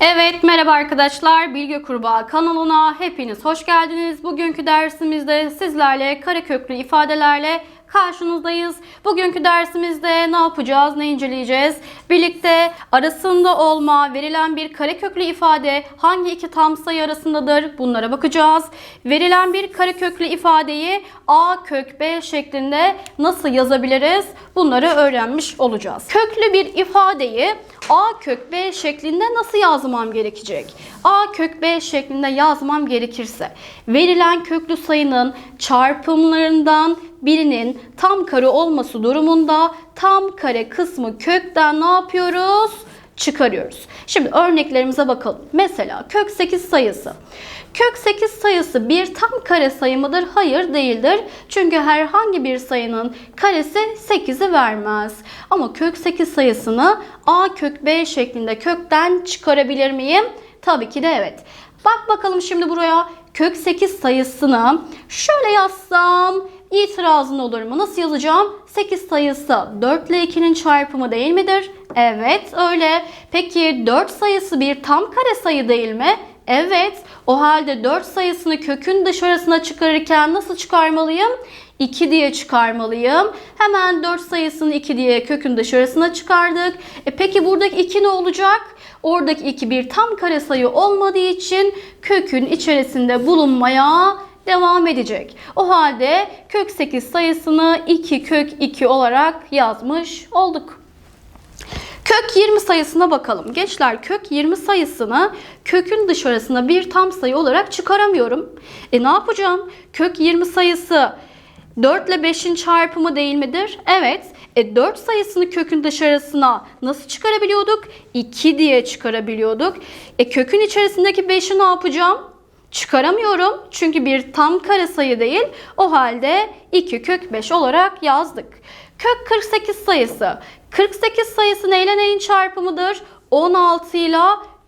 Evet merhaba arkadaşlar Bilge Kurbağa kanalına hepiniz hoş geldiniz. Bugünkü dersimizde sizlerle kareköklü ifadelerle karşınızdayız. Bugünkü dersimizde ne yapacağız, ne inceleyeceğiz? Birlikte arasında olma, verilen bir kareköklü ifade hangi iki tam sayı arasındadır? Bunlara bakacağız. Verilen bir kareköklü ifadeyi a kök b şeklinde nasıl yazabiliriz? Bunları öğrenmiş olacağız. Köklü bir ifadeyi a kök b şeklinde nasıl yazmam gerekecek? a kök b şeklinde yazmam gerekirse verilen köklü sayının çarpımlarından birinin tam kare olması durumunda tam kare kısmı kökten ne yapıyoruz? Çıkarıyoruz. Şimdi örneklerimize bakalım. Mesela kök 8 sayısı. Kök 8 sayısı bir tam kare sayı mıdır? Hayır değildir. Çünkü herhangi bir sayının karesi 8'i vermez. Ama kök 8 sayısını a kök b şeklinde kökten çıkarabilir miyim? Tabii ki de evet. Bak bakalım şimdi buraya kök 8 sayısını şöyle yazsam itirazın olur mu? Nasıl yazacağım? 8 sayısı 4 ile 2'nin çarpımı değil midir? Evet öyle. Peki 4 sayısı bir tam kare sayı değil mi? Evet. O halde 4 sayısını kökün dışarısına çıkarırken nasıl çıkarmalıyım? 2 diye çıkarmalıyım. Hemen 4 sayısını 2 diye kökün dışarısına çıkardık. E peki buradaki 2 ne olacak? Oradaki 2 bir tam kare sayı olmadığı için kökün içerisinde bulunmaya devam edecek. O halde kök 8 sayısını 2 kök 2 olarak yazmış olduk. Kök 20 sayısına bakalım. Gençler kök 20 sayısını kökün dışarısına bir tam sayı olarak çıkaramıyorum. E ne yapacağım? Kök 20 sayısı 4 ile 5'in çarpımı değil midir? Evet. E 4 sayısını kökün dışarısına nasıl çıkarabiliyorduk? 2 diye çıkarabiliyorduk. E kökün içerisindeki 5'i ne yapacağım? Çıkaramıyorum çünkü bir tam kare sayı değil. O halde 2 kök 5 olarak yazdık. Kök 48 sayısı. 48 sayısı neyle neyin çarpımıdır? 16 ile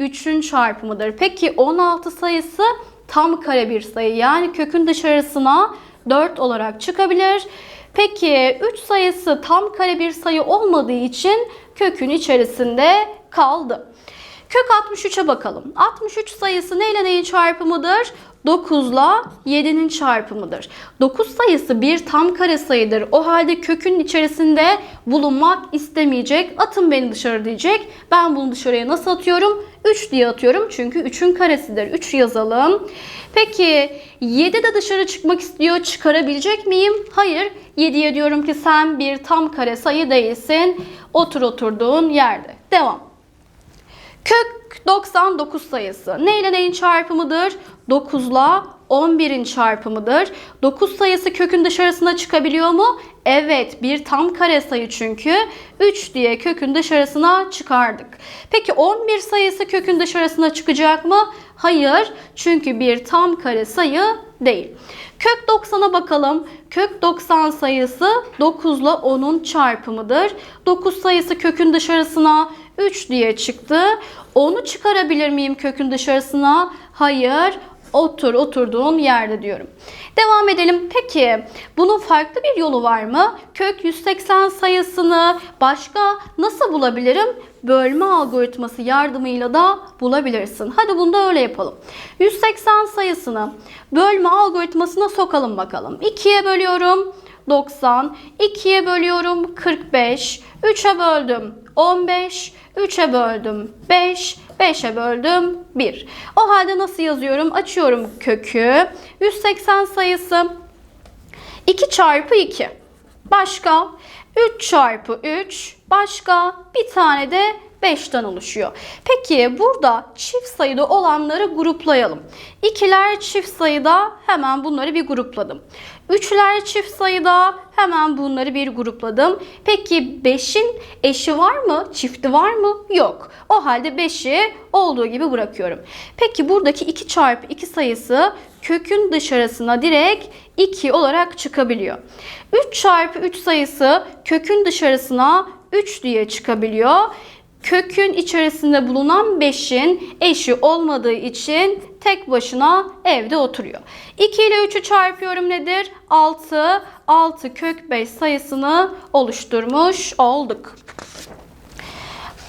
3'ün çarpımıdır. Peki 16 sayısı tam kare bir sayı. Yani kökün dışarısına 4 olarak çıkabilir. Peki 3 sayısı tam kare bir sayı olmadığı için kökün içerisinde kaldı. Kök 63'e bakalım. 63 sayısı neyle neyin çarpımıdır? 9 ile 7'nin çarpımıdır. 9 sayısı bir tam kare sayıdır. O halde kökün içerisinde bulunmak istemeyecek. Atın beni dışarı diyecek. Ben bunu dışarıya nasıl atıyorum? 3 diye atıyorum. Çünkü 3'ün karesidir. 3 yazalım. Peki 7 de dışarı çıkmak istiyor. Çıkarabilecek miyim? Hayır. 7'ye diyorum ki sen bir tam kare sayı değilsin. Otur oturduğun yerde. Devam. Kök 99 sayısı. Ne ile neyin çarpımıdır? 9 ile 11'in çarpımıdır. 9 sayısı kökün dışarısına çıkabiliyor mu? Evet bir tam kare sayı çünkü. 3 diye kökün dışarısına çıkardık. Peki 11 sayısı kökün dışarısına çıkacak mı? Hayır çünkü bir tam kare sayı değil. Kök 90'a bakalım. Kök 90 sayısı 9 ile 10'un çarpımıdır. 9 sayısı kökün dışarısına 3 diye çıktı. Onu çıkarabilir miyim kökün dışarısına? Hayır. Otur oturduğun yerde diyorum. Devam edelim. Peki bunun farklı bir yolu var mı? Kök 180 sayısını başka nasıl bulabilirim? Bölme algoritması yardımıyla da bulabilirsin. Hadi bunu da öyle yapalım. 180 sayısını bölme algoritmasına sokalım bakalım. 2'ye bölüyorum 90, 2'ye bölüyorum 45, 3'e böldüm 15, 3'e böldüm 5, 5'e böldüm 1. O halde nasıl yazıyorum? Açıyorum kökü. 180 sayısı 2 çarpı 2. Başka 3 çarpı 3. Başka bir tane de 5'ten oluşuyor. Peki burada çift sayıda olanları gruplayalım. İkiler çift sayıda hemen bunları bir grupladım. Üçler çift sayıda hemen bunları bir grupladım. Peki 5'in eşi var mı? Çifti var mı? Yok. O halde 5'i olduğu gibi bırakıyorum. Peki buradaki 2 çarpı 2 sayısı kökün dışarısına direkt 2 olarak çıkabiliyor. 3 çarpı 3 sayısı kökün dışarısına 3 diye çıkabiliyor. Kökün içerisinde bulunan 5'in eşi olmadığı için tek başına evde oturuyor. 2 ile 3'ü çarpıyorum nedir? 6. 6 kök 5 sayısını oluşturmuş olduk.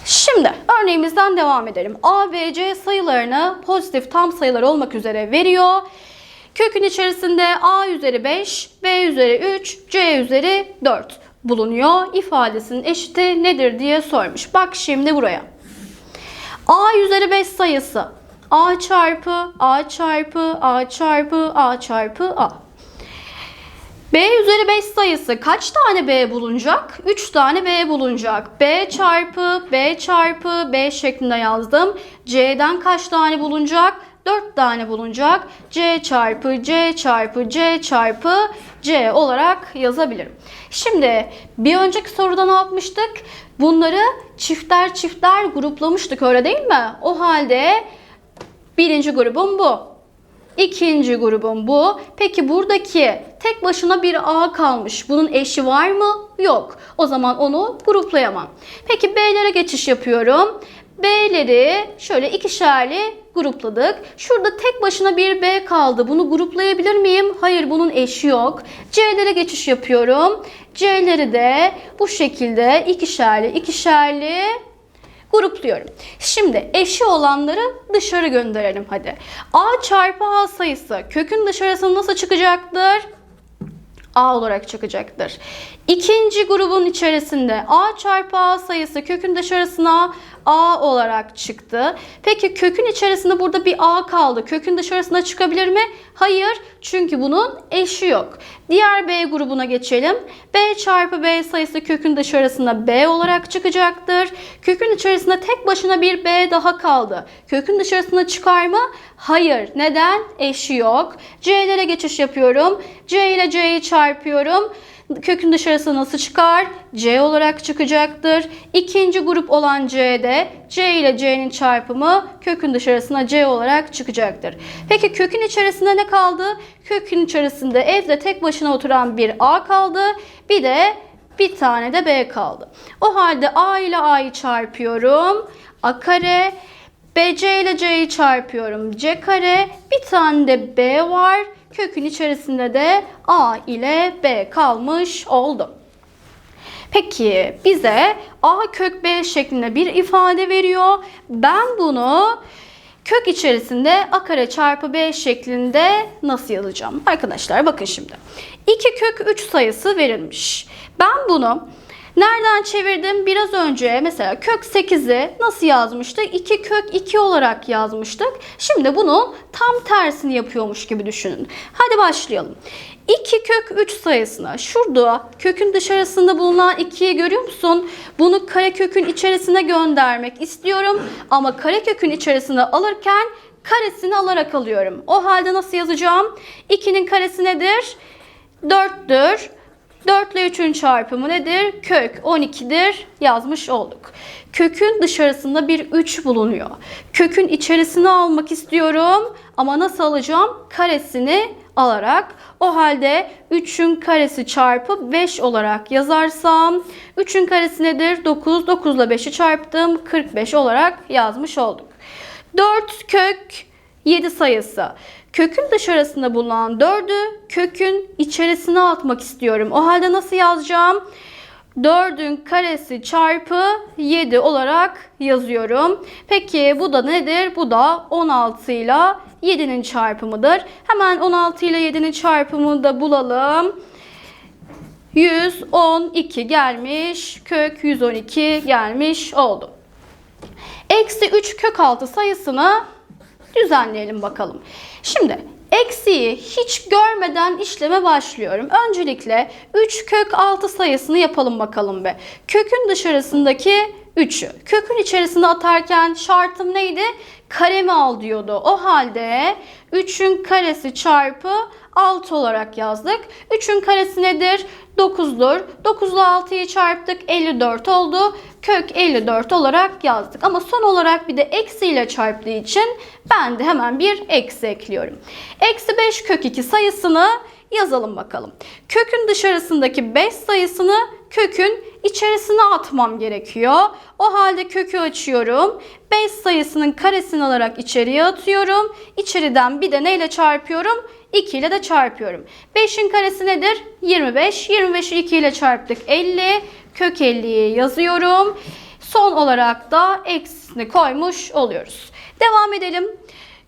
Şimdi örneğimizden devam edelim. A ve C sayılarını pozitif tam sayılar olmak üzere veriyor. Kökün içerisinde A üzeri 5, B üzeri 3, C üzeri 4 bulunuyor. İfadesinin eşiti nedir diye sormuş. Bak şimdi buraya. A üzeri 5 sayısı A çarpı A çarpı A çarpı A çarpı A. B üzeri 5 sayısı kaç tane B bulunacak? 3 tane B bulunacak. B çarpı B çarpı B şeklinde yazdım. C'den kaç tane bulunacak? 4 tane bulunacak. C çarpı C çarpı C çarpı C olarak yazabilirim. Şimdi bir önceki soruda ne yapmıştık? Bunları çiftler çiftler gruplamıştık öyle değil mi? O halde birinci grubum bu. İkinci grubum bu. Peki buradaki tek başına bir A kalmış. Bunun eşi var mı? Yok. O zaman onu gruplayamam. Peki B'lere geçiş yapıyorum. B'leri şöyle ikişerli grupladık. Şurada tek başına bir B kaldı. Bunu gruplayabilir miyim? Hayır bunun eşi yok. C'lere geçiş yapıyorum. C'leri de bu şekilde ikişerli ikişerli grupluyorum. Şimdi eşi olanları dışarı gönderelim hadi. A çarpı A sayısı kökün dışarısına nasıl çıkacaktır? A olarak çıkacaktır. İkinci grubun içerisinde A çarpı A sayısı kökün dışarısına A olarak çıktı. Peki kökün içerisinde burada bir A kaldı. Kökün dışarısına çıkabilir mi? Hayır. Çünkü bunun eşi yok. Diğer B grubuna geçelim. B çarpı B sayısı kökün dışarısında B olarak çıkacaktır. Kökün içerisinde tek başına bir B daha kaldı. Kökün dışarısına çıkar mı? Hayır. Neden? Eşi yok. C'lere geçiş yapıyorum. C ile C'yi çarpıyorum. Kökün dışarısı nasıl çıkar? C olarak çıkacaktır. İkinci grup olan C'de C ile C'nin çarpımı kökün dışarısına C olarak çıkacaktır. Peki kökün içerisinde ne kaldı? Kökün içerisinde evde tek başına oturan bir A kaldı. Bir de bir tane de B kaldı. O halde A ile A'yı çarpıyorum. A kare. BC ile C'yi çarpıyorum. C kare. Bir tane de B var. Kökün içerisinde de A ile B kalmış oldu. Peki bize A kök B şeklinde bir ifade veriyor. Ben bunu kök içerisinde A kare çarpı B şeklinde nasıl yazacağım? Arkadaşlar bakın şimdi. 2 kök 3 sayısı verilmiş. Ben bunu Nereden çevirdim? Biraz önce mesela kök 8'i nasıl yazmıştık? 2 kök 2 olarak yazmıştık. Şimdi bunun tam tersini yapıyormuş gibi düşünün. Hadi başlayalım. 2 kök 3 sayısına şurada kökün dışarısında bulunan 2'yi görüyor musun? Bunu karekökün içerisine göndermek istiyorum. Ama karekökün içerisine alırken karesini alarak alıyorum. O halde nasıl yazacağım? 2'nin karesi nedir? 4'tür. 4 ile 3'ün çarpımı nedir? Kök 12'dir yazmış olduk. Kökün dışarısında bir 3 bulunuyor. Kökün içerisine almak istiyorum ama nasıl alacağım? Karesini alarak. O halde 3'ün karesi çarpı 5 olarak yazarsam 3'ün karesi nedir? 9. 9 ile 5'i çarptım. 45 olarak yazmış olduk. 4 kök 7 sayısı. Kökün dışarısında bulunan 4'ü kökün içerisine atmak istiyorum. O halde nasıl yazacağım? 4'ün karesi çarpı 7 olarak yazıyorum. Peki bu da nedir? Bu da 16 ile 7'nin çarpımıdır. Hemen 16 ile 7'nin çarpımını da bulalım. 112 gelmiş. Kök 112 gelmiş oldu. Eksi 3 kök 6 sayısını düzenleyelim bakalım. Şimdi eksiği hiç görmeden işleme başlıyorum. Öncelikle 3 kök 6 sayısını yapalım bakalım be. Kökün dışarısındaki 3'ü. Kökün içerisine atarken şartım neydi? Karemi al diyordu. O halde 3'ün karesi çarpı 6 olarak yazdık. 3'ün karesi nedir? 9'dur. 9 ile 6'yı çarptık 54 oldu. Kök 54 olarak yazdık. Ama son olarak bir de eksi ile çarptığı için ben de hemen bir eksi ekliyorum. Eksi 5 kök 2 sayısını yazalım bakalım. Kökün dışarısındaki 5 sayısını kökün içerisine atmam gerekiyor. O halde kökü açıyorum. 5 sayısının karesini alarak içeriye atıyorum. İçeriden bir de neyle çarpıyorum? 2 ile de çarpıyorum. 5'in karesi nedir? 25. 25'i 2 ile çarptık. 50. Kök 50'yi yazıyorum. Son olarak da eksisini koymuş oluyoruz. Devam edelim.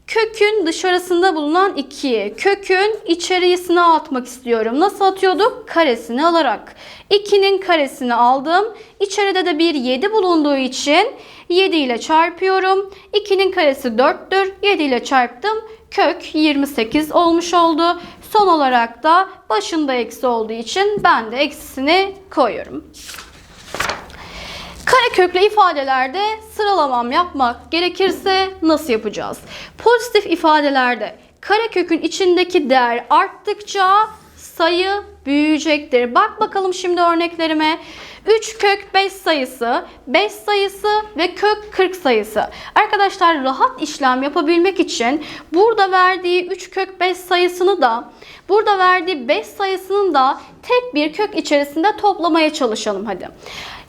Kökün dışarısında bulunan 2'yi kökün içerisine atmak istiyorum. Nasıl atıyorduk? Karesini alarak. 2'nin karesini aldım. İçeride de bir 7 bulunduğu için 7 ile çarpıyorum. 2'nin karesi 4'tür. 7 ile çarptım. Kök 28 olmuş oldu. Son olarak da başında eksi olduğu için ben de eksisini koyuyorum. Kareköklü ifadelerde sıralamam yapmak gerekirse nasıl yapacağız? Pozitif ifadelerde karekökün içindeki değer arttıkça sayı büyüyecektir. Bak bakalım şimdi örneklerime. 3 kök 5 sayısı, 5 sayısı ve kök 40 sayısı. Arkadaşlar rahat işlem yapabilmek için burada verdiği 3 kök 5 sayısını da burada verdiği 5 sayısının da tek bir kök içerisinde toplamaya çalışalım hadi.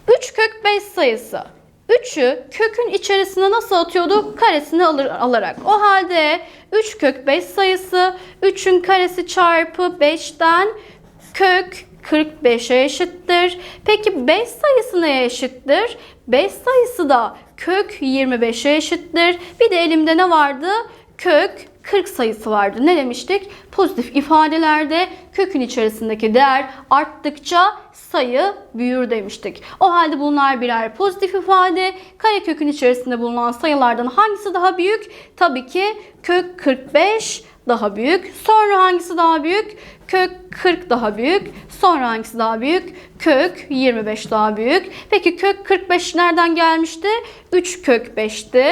3 kök 5 sayısı. 3'ü kökün içerisine nasıl atıyorduk? Karesini alır, alarak. O halde 3 kök 5 sayısı 3'ün karesi çarpı 5'ten kök 45'e eşittir. Peki 5 sayısı neye eşittir? 5 sayısı da kök 25'e eşittir. Bir de elimde ne vardı? Kök 40 sayısı vardı. Ne demiştik? Pozitif ifadelerde kökün içerisindeki değer arttıkça sayı büyür demiştik. O halde bunlar birer pozitif ifade. Karekökün içerisinde bulunan sayılardan hangisi daha büyük? Tabii ki kök 45 daha büyük. Sonra hangisi daha büyük? Kök 40 daha büyük. Sonra hangisi daha büyük? Kök 25 daha büyük. Peki kök 45 nereden gelmişti? 3 kök 5'ti.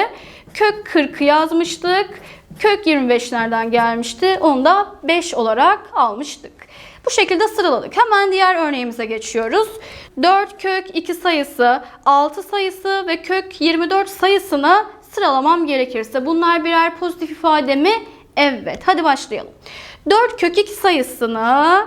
Kök 40'ı yazmıştık. Kök 25 nereden gelmişti? Onu da 5 olarak almıştık. Bu şekilde sıraladık. Hemen diğer örneğimize geçiyoruz. 4 kök 2 sayısı, 6 sayısı ve kök 24 sayısını sıralamam gerekirse bunlar birer pozitif ifade mi? Evet. Hadi başlayalım. 4 kök 2 sayısını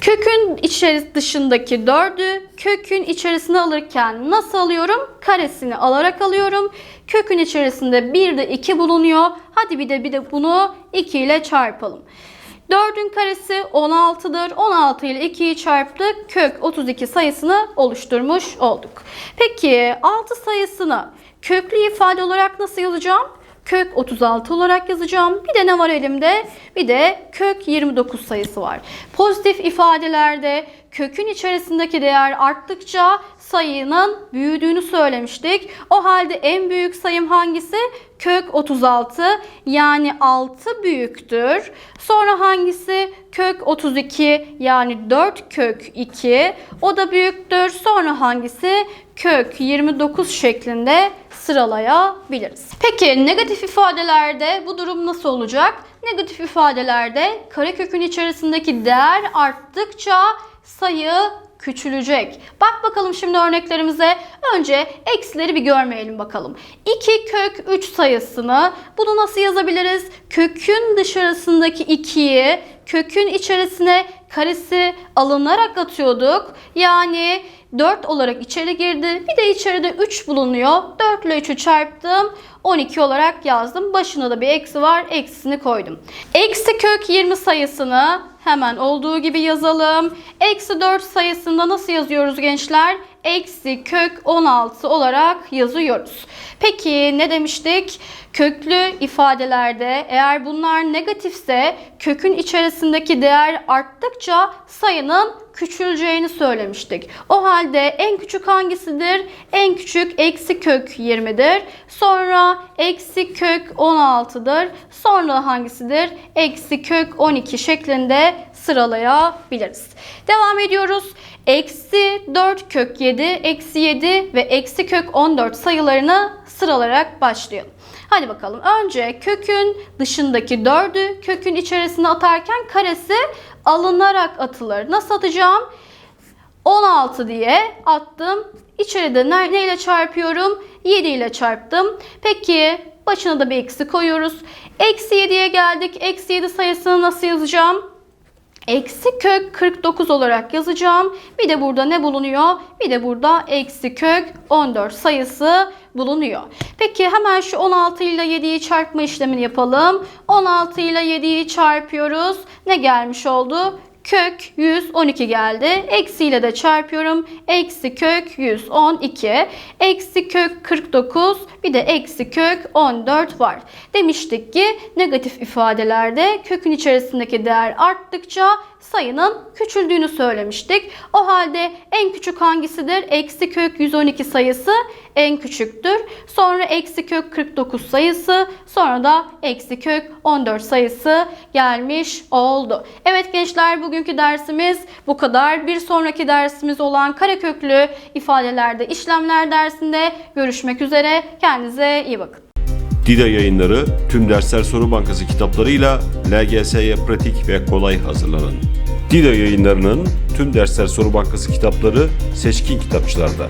kökün içeri dışındaki 4'ü kökün içerisine alırken nasıl alıyorum? Karesini alarak alıyorum. Kökün içerisinde bir de 2 bulunuyor. Hadi bir de bir de bunu 2 ile çarpalım. 4'ün karesi 16'dır. 16 ile 2'yi çarptık. Kök 32 sayısını oluşturmuş olduk. Peki 6 sayısını köklü ifade olarak nasıl yazacağım? Kök 36 olarak yazacağım. Bir de ne var elimde? Bir de kök 29 sayısı var. Pozitif ifadelerde kökün içerisindeki değer arttıkça sayının büyüdüğünü söylemiştik. O halde en büyük sayım hangisi? Kök 36 yani 6 büyüktür. Sonra hangisi? Kök 32 yani 4 kök 2 o da büyüktür. Sonra hangisi? Kök 29 şeklinde sıralayabiliriz. Peki negatif ifadelerde bu durum nasıl olacak? Negatif ifadelerde karekökün içerisindeki değer arttıkça sayı küçülecek. Bak bakalım şimdi örneklerimize. Önce eksileri bir görmeyelim bakalım. 2 kök 3 sayısını bunu nasıl yazabiliriz? Kökün dışarısındaki 2'yi kökün içerisine karesi alınarak atıyorduk. Yani 4 olarak içeri girdi. Bir de içeride 3 bulunuyor. 4 ile 3'ü çarptım. 12 olarak yazdım. Başına da bir eksi var. Eksisini koydum. Eksi kök 20 sayısını hemen olduğu gibi yazalım. Eksi 4 sayısında nasıl yazıyoruz gençler? Eksi kök 16 olarak yazıyoruz. Peki ne demiştik? Köklü ifadelerde eğer bunlar negatifse kökün içerisindeki değer arttıkça sayının küçüleceğini söylemiştik. O halde en küçük hangisidir? En küçük eksi kök 20'dir. Sonra eksi kök 16'dır. Sonra hangisidir? Eksi kök 12 şeklinde sıralayabiliriz. Devam ediyoruz. Eksi 4 kök 7, eksi 7 ve eksi kök 14 sayılarını sıralayarak başlayalım. Hadi bakalım. Önce kökün dışındaki 4'ü kökün içerisine atarken karesi alınarak atılır. Nasıl atacağım? 16 diye attım. İçeride ne, neyle çarpıyorum? 7 ile çarptım. Peki başına da bir eksi koyuyoruz. Eksi 7'ye geldik. Eksi 7 sayısını nasıl yazacağım? Eksi kök 49 olarak yazacağım. Bir de burada ne bulunuyor? Bir de burada eksi kök 14 sayısı bulunuyor. Peki hemen şu 16 ile 7'yi çarpma işlemini yapalım. 16 ile 7'yi çarpıyoruz. Ne gelmiş oldu? Kök 112 geldi. Eksiyle de çarpıyorum. Eksi kök 112. Eksi kök 49 bir de eksi kök 14 var. Demiştik ki negatif ifadelerde kökün içerisindeki değer arttıkça sayının küçüldüğünü söylemiştik. O halde en küçük hangisidir? Eksi kök 112 sayısı en küçüktür. Sonra eksi kök 49 sayısı sonra da eksi kök 14 sayısı gelmiş oldu. Evet gençler bugünkü dersimiz bu kadar. Bir sonraki dersimiz olan kareköklü ifadelerde işlemler dersinde görüşmek üzere. Kendinize iyi bakın. Dida yayınları tüm dersler soru bankası kitaplarıyla LGS'ye pratik ve kolay hazırlanın. Dida yayınlarının tüm dersler soru bankası kitapları seçkin kitapçılarda.